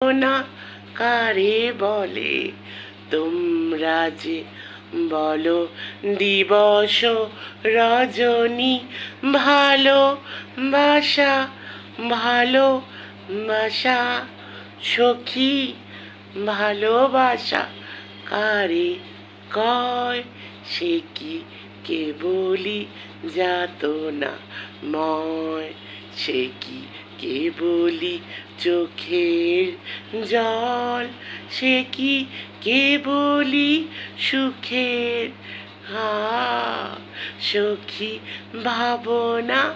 না কারে বলে? তোমরা যে বলো দিবস রজনী, ভালো বাসা ভালো বাসা, সখী ভালোবাসা কারে কয় সে কি? কেবলি যাত না, ময় সে কি কেবলি চোখের জল? সে কি কেবলি সুখের? হা, সখী ভাবনা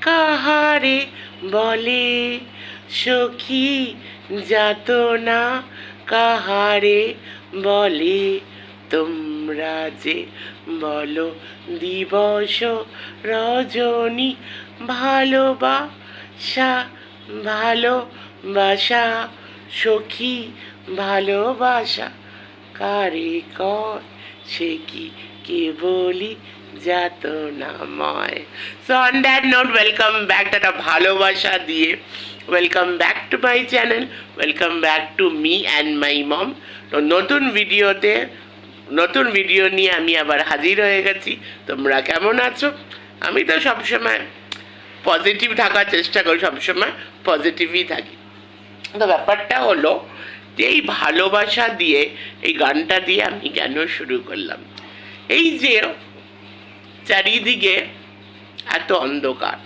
কাহারে বলে? সখী যাতনা কাহারে বলে? তোমরা যে বলো দিবস রজনী ভালোবাসা ভালোবাসা, সখী, ভালোবাসা। কারে কর সে কি কেবলই যাত নাময় so on that note welcome back একটা ভালোবাসা দিয়ে। Welcome back to my channel welcome back to me and my mom তো নতুন ভিডিওতে, নতুন ভিডিও নিয়ে আমি আবার হাজির হয়ে গেছি। তোমরা কেমন আছো? আমি তো সবসময় পজিটিভ থাকার চেষ্টা করি সবসময় পজিটিভই থাকি। তো ব্যাপারটা হলো যে এই ভালোবাসা দিয়ে, এই গানটা দিয়ে আমি কেন শুরু করলাম? এই যে চারিদিকে এত অন্ধকার,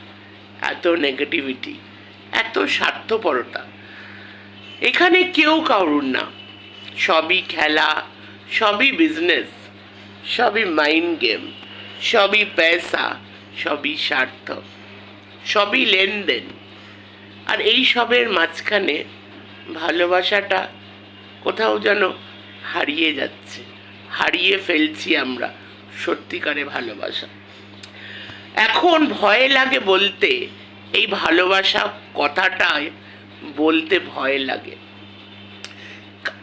এত নেগেটিভিটি এত স্বার্থপরতা, এখানে কেউ কারুর না। সবই খেলা, সবই বিজনেস সবই মাইন্ড গেম সবই পয়সা সবই স্বার্থ। সবই লেনদেন। আর এই সবের মাঝখানে ভালোবাসাটা কোথাও যেন হারিয়ে যাচ্ছে, হারিয়ে ফেলছি আমরা সত্যিকারে ভালোবাসা। এখন ভয় লাগে বলতে এই ভালোবাসা কথাটায় বলতে ভয় লাগে।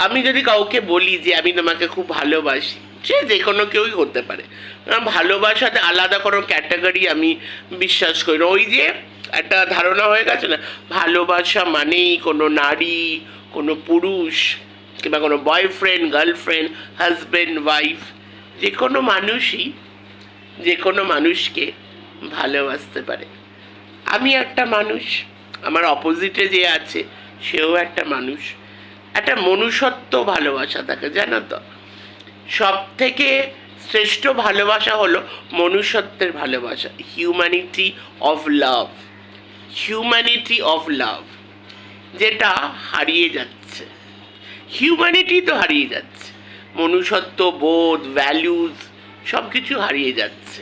আমি যদি কাউকে বলি যে আমি তোমাকে খুব ভালোবাসি সে যে কোনো কেউই করতে পারে। ভালোবাসাতে আলাদা কোনো ক্যাটাগরি আমি বিশ্বাস করি না। ওই যে একটা ধারণা হয়ে গেছে না, ভালোবাসা মানেই কোনো নারী, কোনো পুরুষ কিংবা কোনো বয়ফ্রেন্ড গার্লফ্রেন্ড হাজব্যান্ড ওয়াইফ যে কোনো মানুষই, যে কোনো মানুষকে ভালোবাসতে পারে। আমি একটা মানুষ, আমার অপোজিটে যে আছে, সেও একটা মানুষ। একটা মনুষ্যত্ব ভালোবাসা থাকে, জানো তো? সব থেকে শ্রেষ্ঠ ভালোবাসা হলো মনুষ্যত্বের ভালোবাসা humanity of love humanity of love যেটা হারিয়ে যাচ্ছে। হিউম্যানিটি তো হারিয়ে যাচ্ছে। মনুষ্যত্ব, বোধ ভ্যালুজ সব কিছু হারিয়ে যাচ্ছে।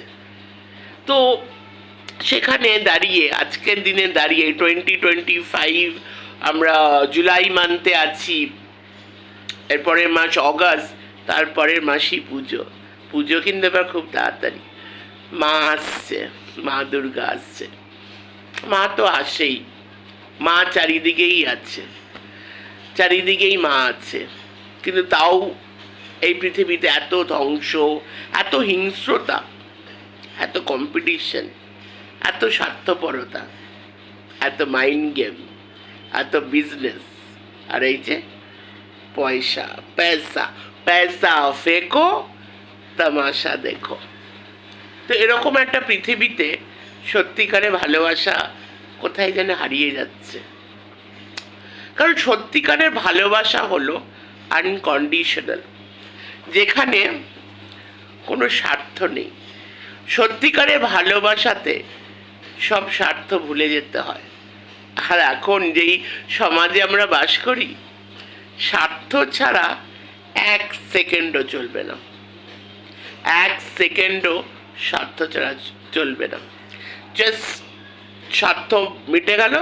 তো সেখানে দাঁড়িয়ে, আজকের দিনে দাঁড়িয়ে টোয়েন্টি টোয়েন্টি ফাইভ আমরা জুলাই মান্থে আছি, এরপরের মাস অগাস্ট তারপরের মাসি পুজো। পুজো কিন্তু এবার খুব তাড়াতাড়ি। মা আসছে, মা দুর্গা আসছে। মা তো আসেই। মা চারিদিকেই আছে। চারিদিকেই মা আছে। কিন্তু তাও এই পৃথিবীতে এত ধ্বংস, এত হিংস্রতা, এত কম্পিটিশন এত স্বার্থপরতা, এত মাইন্ড গেম এত বিজনেস আর এই যে পয়সা পয়সা পয়সা ফেকো তামাশা দেখো তো এরকম একটা পৃথিবীতে সত্যিকারে ভালোবাসা কোথায় যেন হারিয়ে যাচ্ছে কারণ সত্যিকারের ভালোবাসা হলো আনকন্ডিশনাল যেখানে কোনো স্বার্থ নেই সত্যিকারের ভালোবাসাতে সব স্বার্থ ভুলে যেতে হয় আর এখন যেই সমাজে আমরা বাস করি, স্বার্থ ছাড়া এক সেকেন্ডও চলবে না। এক সেকেন্ডও স্বার্থ ছাড়া চলবে না। জাস্ট স্বার্থ মিটে গেল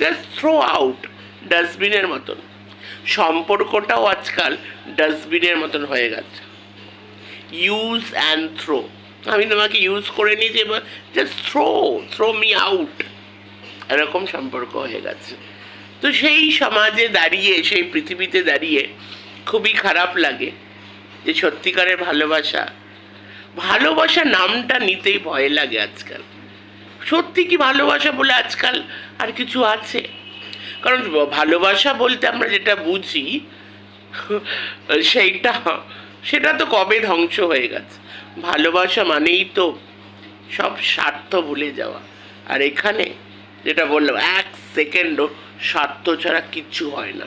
জাস্ট থ্রো আউট ডাস্টবিনের মতন। সম্পর্কটাও আজকাল ডাস্টবিনের মতন হয়ে গেছে। ইউজ অ্যান্ড থ্রো আমি তোমাকে ইউজ করে নিয়েছি এবার just throw throw me out এরকম সম্পর্ক হয়ে গেছে। তো সেই সমাজে দাঁড়িয়ে, সেই পৃথিবীতে দাঁড়িয়ে খুবই খারাপ লাগে যে সত্যিকারের ভালোবাসা। ভালোবাসা নামটা নিতেই ভয় লাগে আজকাল। সত্যি কি ভালোবাসা বলে আজকাল আর কিছু আছে? কারণ ভালোবাসা বলতে আমরা যেটা বুঝি, সেইটা, সেটা তো কবে ধ্বংস হয়ে গেছে। ভালোবাসা মানেই তো সব স্বার্থ ভুলে যাওয়া। আর এখানে যেটা বললাম, এক সেকেন্ডও স্বার্থ ছাড়া কিচ্ছু হয় না।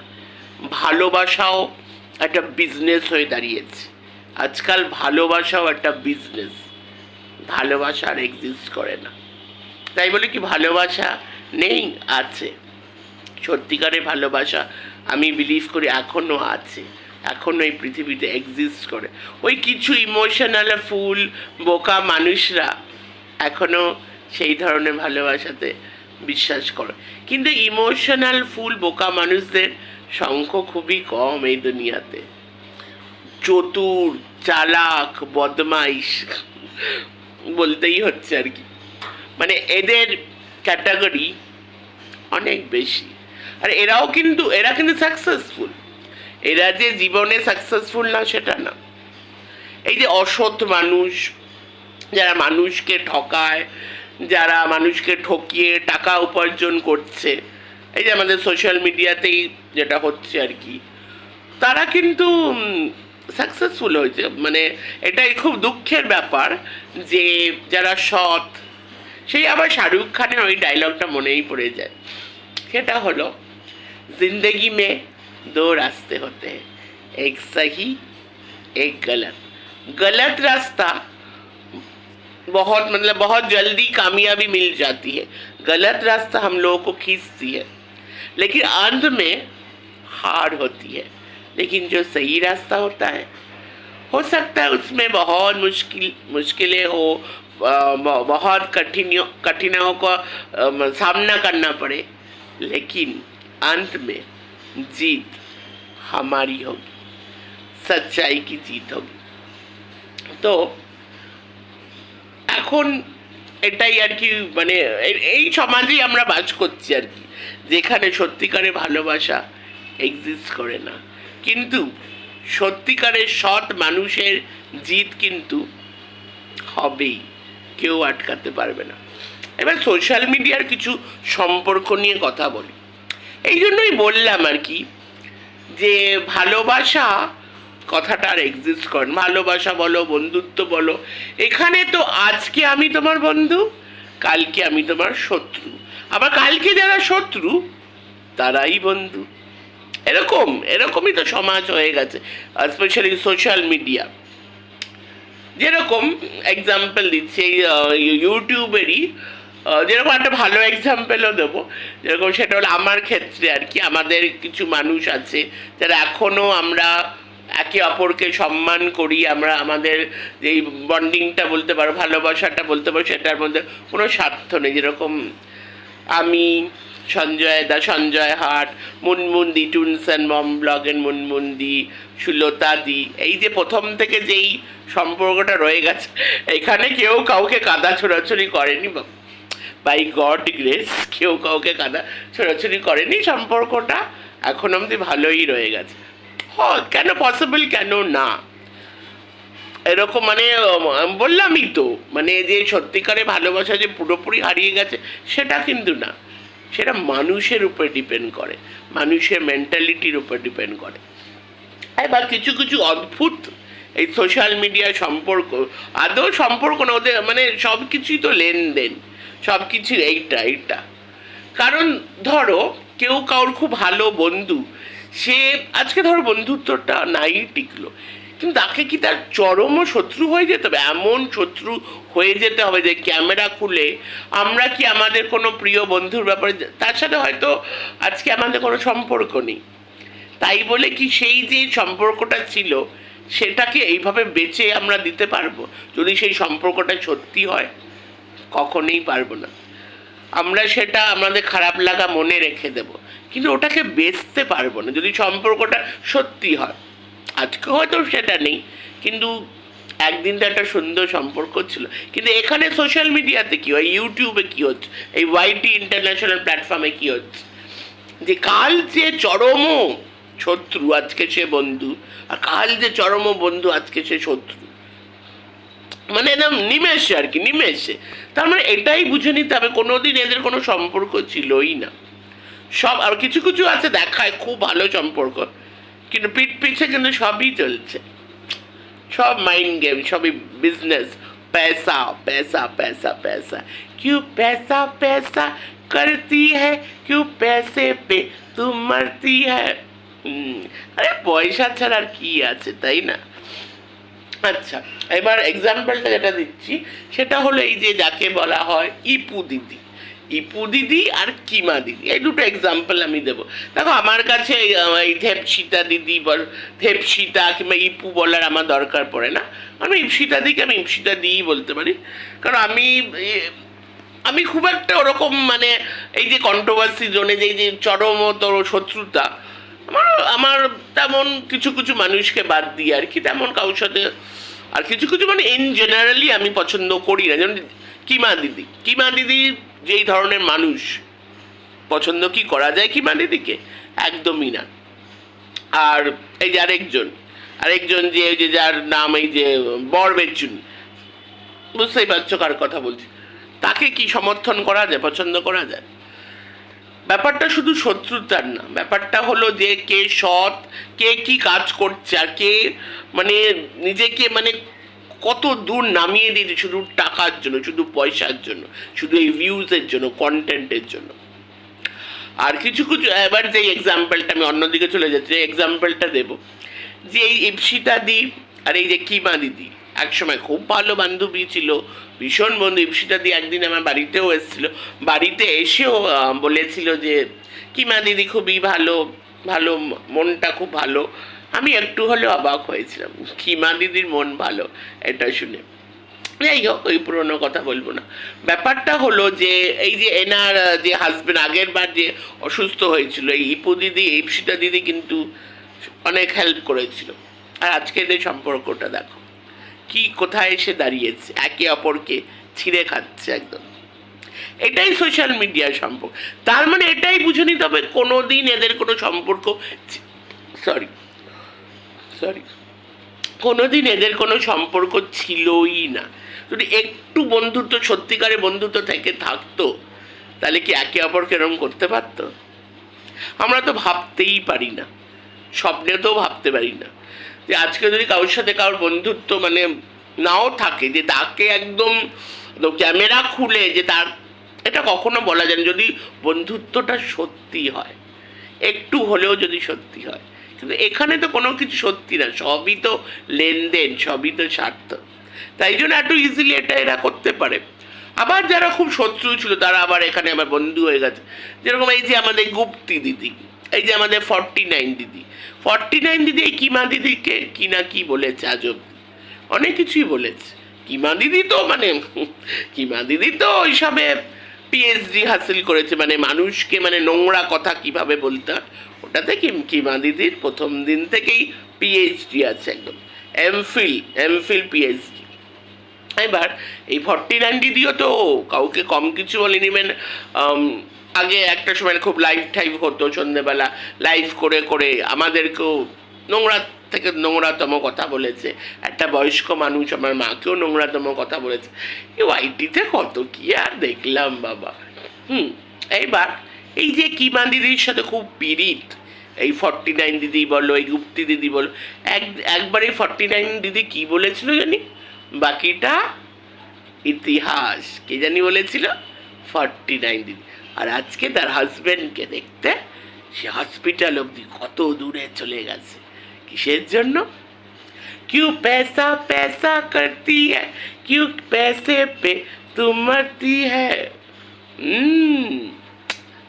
ভালোবাসাও একটা বিজনেস হয়ে দাঁড়িয়েছে। আজকাল ভালোবাসাও একটা বিজনেস ভালোবাসা আর এক্সিস্ট করে না। তাই বলে কি, ভালোবাসা নেই, আছে। সত্যিকারের ভালোবাসা আমি বিলিভ করি এখনও আছে। এখনও এই পৃথিবীতে এক্সিস্ট করে। ওই কিছু ইমোশনাল ফুল, বোকা মানুষরা এখনও সেই ধরনের ভালোবাসাতে বিশ্বাস করে। কিন্তু ইমোশনাল ফুল, বোকা মানুষদের সংখ্য খুবই কম এই দুনিয়াতে। চতুর, চালাক, বদমাইশ বলতেই হচ্ছে আর কি। মানে এদের ক্যাটাগরি অনেক বেশি। আর এরাও কিন্তু, এরা কিন্তু সাকসেসফুল এরা যে জীবনে সাকসেসফুল না, সেটা না। এই যে অসৎ মানুষ, যারা মানুষকে ঠকায়, যারা মানুষকে ঠকিয়ে টাকা উপার্জন করছে এই যে আমাদের সোশ্যাল মিডিয়াতেই যেটা হচ্ছে আর কি তারা কিন্তু সাকসেসফুল হয়েছে মানে এটাই খুব দুঃখের ব্যাপার যে যারা সৎ সেই আবার শাহরুখ খানের ওই ডায়লগটা মনেই পড়ে যায় সেটা হলো जिंदगी में दो रास्ते होते हैं एक सही एक गलत गलत रास्ता बहुत मतलब बहुत जल्दी कामयाबी मिल जाती है गलत रास्ता हम लोगों को खींचती है लेकिन अंत में हार होती है लेकिन जो सही रास्ता होता है हो सकता है उसमें बहुत मुश्किल मुश्किलें हो अ, ब- बहुत कठिनियों कठिनाइयों का अम, सामना करना पड़े लेकिन अंत में जीत हमारी होगी सच्चाई की जीत होगी তো এখন এটাই আর কি মানে এই সমাজেই আমরা বাস করছি আর কি। যেখানে সত্যিকারের ভালোবাসা এক্সিস্ট করে না। কিন্তু সত্যিকারের সৎ মানুষের জিত কিন্তু হবেই, কেউ আটকাতে পারবে না। এবার সোশ্যাল মিডিয়ার কিছু সম্পর্ক নিয়ে কথা বলি। এই জন্যই বললাম আর কি যে ভালোবাসা কথাটা আর এক্সিস্ট করে। ভালোবাসা বলো, বন্ধুত্ব বলো। এখানে তো আজকে আমি তোমার বন্ধু, কালকে আমি তোমার শত্রু। আবার কালকে যারা শত্রু, তারাই বন্ধু। এরকম, এরকমই তো সমাজ হয়ে গেছে স্পেশালি সোশ্যাল মিডিয়া যেরকম এক্সাম্পল দিচ্ছি ইউটিউবেরই যেরকম একটা ভালো এক্সাম্পলও দেবো। যেরকম সেটা হলো আমার ক্ষেত্রে আর কি, আমাদের কিছু মানুষ আছে, যারা এখনও আমরা একে অপরকে সম্মান করি, আমরা আমাদের যেই বন্ডিংটা বলতে পারো, ভালোবাসাটা বলতে পারো, সেটার মধ্যে কোনো স্বার্থ নেই। যেরকম আমি, সঞ্জয় দা, সঞ্জয় হাট মুনমুন্দি টুনস অ্যান্ড মম ব্লগের মুনমুন্দি সুলতা দি, এই যে প্রথম থেকে যেই সম্পর্কটা রয়ে গেছে, এখানে কেউ কাউকে কাদা ছোড়াছুড়ি করেনি বাই গড গ্রেস কেউ কাউকে কাদা ছোড়াছুড়ি করেনি, সম্পর্কটা এখন অবধি ভালোই রয়ে গেছে। কেন পসিবল কেন না? এরকম মানে বললামই তো মানে যে সত্যিকারে ভালোবাসা যে পুরোপুরি হারিয়ে গেছে, সেটা কিন্তু না। সেটা মানুষের উপর ডিপেন্ড করে, মানুষের মেন্টালিটির উপর ডিপেন্ড করে। এবার কিছু কিছু অদ্ভুত এই সোশ্যাল মিডিয়া সম্পর্ক, আদৌ সম্পর্ক না, ওদের মানে সব কিছুই তো লেনদেন, সব কিছু এইটা এইটা। কারণ ধরো, কেউ কারোর খুব ভালো বন্ধু সে আজকে ধরো বন্ধুত্বটা নাই টিকলো। কিন্তু তাকে কি তার চরম শত্রু হয়ে যেতে হবে? এমন শত্রু হয়ে যেতে হবে যে ক্যামেরা খুলে আমরা কি আমাদের কোনো প্রিয় বন্ধুর ব্যাপারে তার সাথে হয়তো আজকে আমাদের কোনো সম্পর্ক নেই। তাই বলে কি সেই যে সম্পর্কটা ছিল, সেটাকে এইভাবে বেচে আমরা দিতে পারব? যদি সেই সম্পর্কটা সত্যি হয়, কখনোই পারব না। আমরা সেটা আমাদের খারাপ লাগা মনে রেখে দেব। কিন্তু ওটাকে বেচতে পারব না যদি সম্পর্কটা সত্যি হয়। আজকে হয়তো সেটা নেই, কিন্তু একদিন তো একটা সুন্দর সম্পর্ক ছিল। কিন্তু এখানে সোশ্যাল মিডিয়াতে কী হয়? ইউটিউবে কী হচ্ছে? এই ওয়াইটি ইন্টারন্যাশনাল প্ল্যাটফর্মে কী হচ্ছে? যে কাল যে চরম শত্রু, আজকে সে বন্ধু, আর কাল যে চরম বন্ধু, আজকে সে শত্রু। মানে একদম নিমেষে আর কি, নিমেষে। তার মানে এটাই বুঝে নিতে হবে, কোনোদিন এদের কোনো সম্পর্ক ছিলই না। সব আর কিছু কিছু আছে দেখায় খুব ভালো সম্পর্ক কিন্তু পিঠ পিছে কিন্তু সবই চলছে সব মাইন্ড গেম সবই বিজনেস पैसा पैसा पैसा पैसा क्यों पैसा पैसा करती है क्यों पैसे पे तुम मरती है হুম, আরে পয়সা ছাড়া আর কি আছে তাই না আচ্ছা এবার এক্সাম্পলটা যেটা দিচ্ছি সেটা হলো এই যে যাকে বলা হয় ইপু দিদি ইপু দিদি আর কিমা দিদি। এই দুটো এক্সাম্পল আমি দেবো। দেখো আমার কাছে এই, ধেপসিতা দিদি বল ধেপসিতা কিংবা ইপু বলার আমার দরকার পড়ে না। আমি ইপসিতা দিকে আমি ইপসিতা দিই বলতে পারি। কারণ আমি আমি খুব একটা ওরকম মানে এই যে কন্ট্রোভার্সি জোনে যে যে চরমতর শত্রুতা আমার আমার তেমন কিছু কিছু মানুষকে বাদ দিয়ে আর কি তেমন কারোর সাথে আর কিছু কিছু মানে ইন জেনারেলি আমি পছন্দ করি না। যেমন কিমা দিদি? কিমা দিদি? যেই ধরনের মানুষ। পছন্দ কি করা যায় কিমা দিদিকে? একদমই না। আর এই যে আরেকজন আরেকজন যে ওই যে যার নাম এই যে বরবেচুনি বুঝতেই পারছ কার কথা বলছি। তাকে কি সমর্থন করা যায়, পছন্দ করা যায়? ব্যাপারটা শুধু শত্রুতার না, ব্যাপারটা হলো যে কে সৎ, কে কি কাজ করছে, আর কে মানে নিজেকে মানে কত দূর নামিয়ে দিয়েছে শুধু টাকার জন্য, শুধু পয়সার জন্য, শুধু এই ভিউজের জন্য কন্টেন্টের জন্য। আর কিছু কিছু, এবার যে এক্সাম্পলটা আমি অন্যদিকে চলে যাচ্ছি, এই এক্সাম্পলটা দেবো। যে এই ইপসিতা দি আর এই যে কিমা দিদি, একসময় খুব ভালো বান্ধবী ছিল, ভীষণ বন্ধু। ইপসিতা দি একদিন আমার বাড়িতেও এসেছিল। বাড়িতে এসেও বলেছিল যে, কিমা দিদি খুবই ভালো ভালো, মনটা খুব ভালো। আমি একটু হলেও অবাক হয়েছিলাম। কিমা দিদির মন ভালো, এটা শুনে। যাই হোক ওই পুরোনো কথা বলব না। ব্যাপারটা হলো যে, এই যে এনার যে হাজবেন্ড আগের বার যে অসুস্থ হয়েছিল, এই ইপু দিদি ইপসিতা দিদি কিন্তু অনেক হেল্প করেছিল। আর আজকে এদের সম্পর্কটা দেখো। কি কোথায় এসে দাঁড়িয়েছে, একে অপরকে ছিঁড়ে খাচ্ছে একদম। এটাই সোশ্যাল মিডিয়ার সম্পর্ক। তার মানে এটাই বুঝে নিতে হবে কোনো দিন এদের কোনো সম্পর্ক সরি সরি কোনোদিন এদের কোনো সম্পর্ক ছিলই না। যদি একটু বন্ধুত্ব সত্যিকারের বন্ধুত্ব থেকে থাকতো, তাহলে কি একে অপরকে এরকম করতে পারতো? আমরা তো ভাবতেই পারি না। স্বপ্নে তো ভাবতে পারি না। যে আজকে যদি কারোর সাথে কারোর বন্ধুত্ব মানে নাও থাকে, যে তাকে একদম ক্যামেরা খুলে যে তার, এটা কখনো বলা যায় না। যদি বন্ধুত্বটা সত্যি হয়, একটু হলেও যদি সত্যি হয় কিন্তু এখানে তো কোনো কিছু সত্যি না, সবই তো লেনদেন, সবই তো স্বার্থ। তাই জন্য একটু ইজিলি এটা এরা করতে পারে। আবার যারা খুব শত্রু ছিল, তারা আবার এখানে আবার বন্ধু হয়ে গেছে। যেরকম এই যে আমাদের গুপ্তি দিদি, এই যে আমাদের ফর্টি নাইন দিদি। ফর্টি নাইন দিদি এই কিমা দিদিকে কি না কি বলেছে আজ অনেক কিছুই বলেছে। কিমা দিদি তো মানে কিমা দিদি তো ওইসবে পিএইচডি হাসিল করেছে মানে মানুষকে মানে নোংরা কথা কীভাবে বলতে ওটাতে কি কিমা দিদির প্রথম দিন থেকেই পিএইচডি আছে একদম। এমফিল এমফিল পিএইচডি এবার এই ফর্টি নাইন দিদিও তো কাউকে কম কিছু বলেনি মানে আগে একটা সময় খুব লাইভ টাইভ হতো সন্ধেবেলা লাইভ করে করে আমাদেরকেও নোংরা থেকে নোংরাতম কথা বলেছে। একটা বয়স্ক মানুষ আমার মাকেও নোংরাতম কথা বলেছে। এই ওয়াইটিতে কত কি আর দেখলাম, বাবা। হুম, এইবার এই যে কিমা দিদির সাথে খুব পিরিত এই ফর্টি নাইন দিদি বলো এই গুপ্তি দিদি বলো এক একবার এই ফর্টি নাইন দিদি কি বলেছিল জানি বাকিটা ইতিহাস কে জানি বলেছিল ফর্টি নাইন দিদি আর আজকে তার হাজবেন্ডকে দেখতে সে হসপিটাল অবধি কত দূরে চলে গেছে কিসের জন্য क्यों पैसा पैसा करती है क्यों पैसे पे तुम मरती है হুম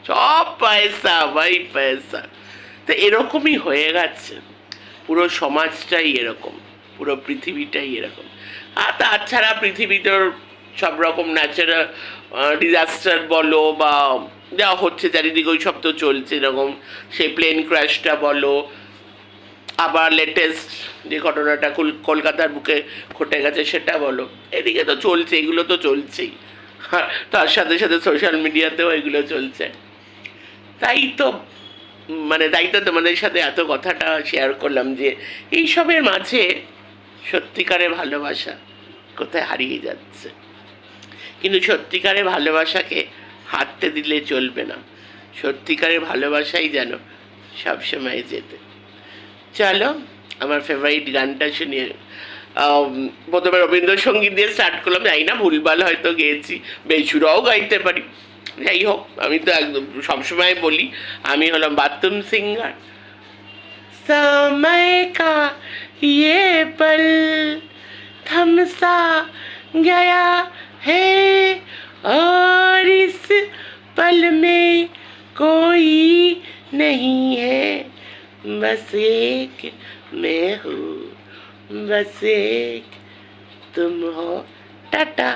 সব পয়সা ভাই পয়সা তো এরকমই হয়ে গেছে। পুরো সমাজটাই এরকম, পুরো পৃথিবীটাই এরকম। আর তাছাড়া পৃথিবীতেও সব রকম ন্যাচারাল ডিজাস্টার বলো বা যা হচ্ছে চারিদিকে ওই সব তো চলছে এরকম। সেই প্লেন ক্র্যাশটা বলো, আবার লেটেস্ট যে ঘটনাটা কল- কলকাতার বুকে ঘটে গেছে সেটা বলো। এদিকে তো চলছে, এগুলো তো চলছেই। আর তার সাথে সাথে সোশ্যাল মিডিয়াতেও এগুলো চলছে। তাই তো মানে তাই তো তোমাদের সাথে এত কথাটা শেয়ার করলাম যে এইসবের মাঝে সত্যিকারের ভালোবাসা কোথায় হারিয়ে যাচ্ছে। কিন্তু সত্যিকারের ভালোবাসাকে হারতে দিলে চলবে না। সত্যিকারের ভালোবাসাই যেন সবসময় যেতে। চলো, আমার ফেভারিট গানটা শুনিয়ে প্রথমে রবীন্দ্রসঙ্গীত দিয়ে স্টার্ট করলাম। জানি না, ভুলভাল হয়তো গেয়েছি। বেসুরাও গাইতে পারি। যাই হোক আমি তো একদম সবসময় বলি আমি হলাম বাথরুম সিঙ্গার समय का ये पल थम सा गया है और इस पल में कोई नहीं है बस एक मैं हूँ बस एक तुम हो टाटा